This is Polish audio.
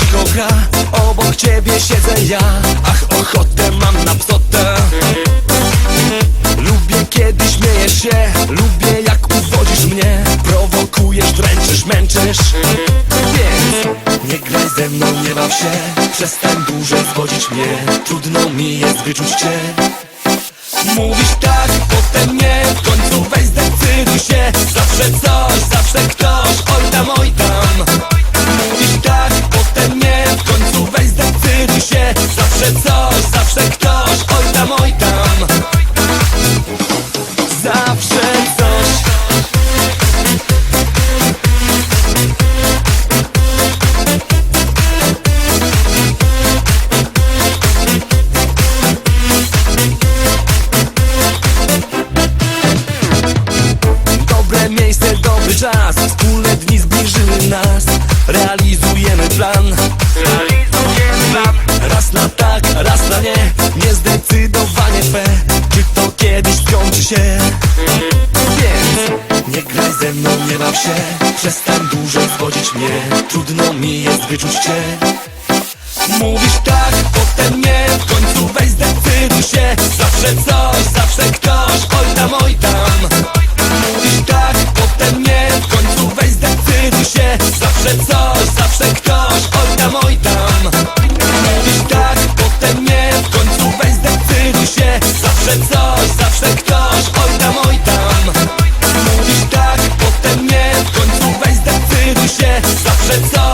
cicho Obok ciebie siedzę ja. Ach, ochotę mam na psotę. Lubię kiedy śmiejesz się. Lubię jak uwodzisz mnie. Prowokujesz, dręczysz, męczysz. Więc nie graj ze mną, nie baw się. Przestań dłużej zwodzić mnie. Trudno mi jest wyczuć cię. Mówisz tak Zawsze coś, zawsze ktoś Oj tam, oj tam. Zawsze coś. Dobre miejsce, dobry czas. się. Przestań dłużej zwodzić mnie. Trudno mi jest wyczuć cię. Mówisz tak, potem nie. W końcu weź zdecyduj się. Zawsze coś, zawsze ktoś. Oj tam, oj tam. Mówisz tak, potem nie. W końcu weź zdecyduj się. Zawsze coś, zawsze ktoś. Oj tam, oj tam. Mówisz tak, potem nie. W końcu weź zdecyduj się. Zawsze coś, zawsze ktoś. zawsze coś